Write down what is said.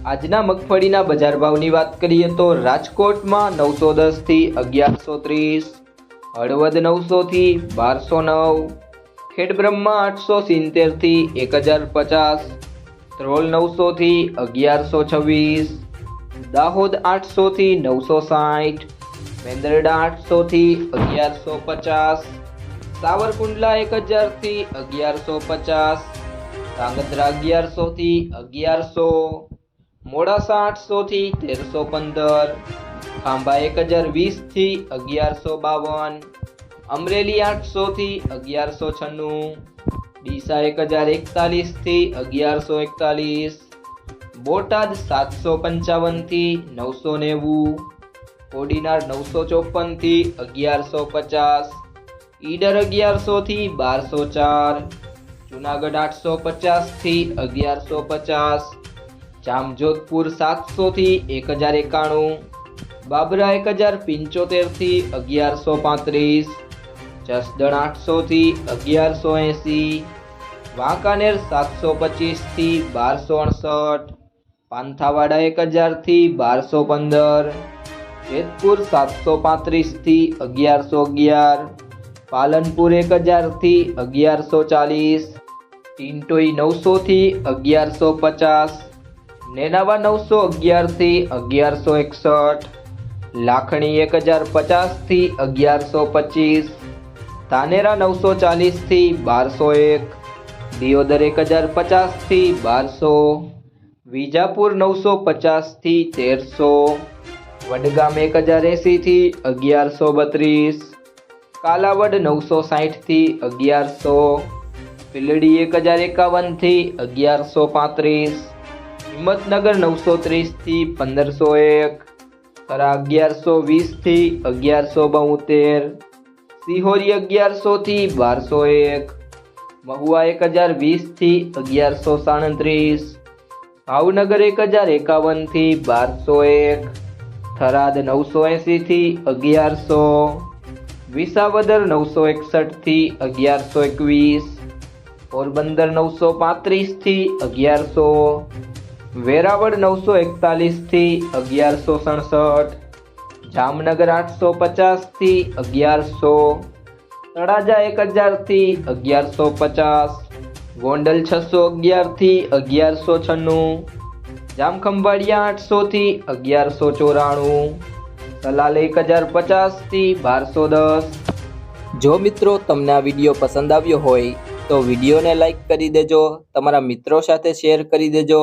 આજના મગફળીના બજાર ભાવની વાત કરીએ તો રાજકોટમાં નવસો દસથી અગિયારસો ત્રીસ, હળવદ નવસોથી બારસો નવ, ખેડબ્રહ્મા આઠસો સિત્તેરથી એક હજાર પચાસ ત્રોલ નવસોથી અગિયારસો છવ્વીસ, દાહોદ આઠસોથી નવસો સાઠ, મેંદરડા આઠસોથી અગિયારસો પચાસ, સાવરકુંડલા એક હજારથી અગિયારસો પચાસ, ધાંગધ્રા અગિયારસોથી અગિયારસો મોડાસા આઠસોથી તેરસો પંદર, ખાંભા એક હજાર વીસથી અગિયારસો બાવન, અમરેલી આઠસોથી અગિયારસો છન્નું, ડીસા એક હજાર એકતાલીસથી અગિયારસો એકતાલીસ, બોટાદ સાતસો પંચાવનથી નવસો નેવું, કોડીનાર નવસો ચોપનથી અગિયારસો પચાસ, ઈડર અગિયારસોથી બારસો ચાર, જુનાગઢ આઠસો પચાસથી અગિયારસો પચાસ જામજોધપુર સાતસોથી એક હજાર એકાણું, બાબરા એક હજાર પંચોતેરથી અગિયારસો પાંત્રીસ, જસદણ આઠસોથી અગિયારસો એંસી, વાંકાનેર સાતસો પચીસથી બારસો અડસઠ, પાંથાવાડા એક હજારથી બારસો પંદર, જેતપુર સાતસો પાંત્રીસથી અગિયારસો અગિયાર, પાલનપુર એક હજારથી અગિયારસો ચાલીસ ટિન્ટોઈ નવસોથી અગિયારસો પચાસ નેનાવા નવસો અગિયારથી અગિયારસો એકસઠ, લાખણી એક હજાર પચાસથી અગિયારસો પચીસ, ધાનેરા નવસો ચાલીસથી બારસો એક, દિયોદર એક હજાર પચાસથી બારસો, વિજાપુર નવસો પચાસથી તેરસો, વડગામ એક હજાર એંસીથી અગિયારસો બત્રીસ, કાલાવડ નવસો સાહીઠથી અગિયારસો, પીલડી એક હજાર એકાવનથી અગિયારસો પાંત્રીસ હિંમતનગર નવસો ત્રીસથી પંદરસો એક થરા અગિયારસો વીસથી અગિયારસો બોતેર સિહોરી અગિયારસોથી બારસો એક મહુવા એક હજાર વીસથી અગિયારસો સાડત્રીસ ભાવનગર એક હજાર એકાવનથી બારસો એક થરાદ નવસો એંસીથી અગિયારસો વિસાવદર નવસો એકસઠથી અગિયારસો એકવીસ પોરબંદર નવસો પાંત્રીસથી અગિયારસો વેરાવળ નવસો એકતાલીસથી અગિયારસો સડસઠ, જામનગર આઠસો પચાસથી અગિયારસો, તળાજા એક હજારથી અગિયારસો પચાસ, ગોંડલ છસો અગિયારથી અગિયારસો છન્નું, જામખંભાળિયા આઠસોથી અગિયારસો ચોરાણું, સલાલ એક હજાર પચાસથી બારસો દસ. જો મિત્રો તમને આ વીડિયો પસંદ આવ્યો હોય તો વિડીયોને લાઈક કરી દેજો, તમારા મિત્રો સાથે શેર કરી દેજો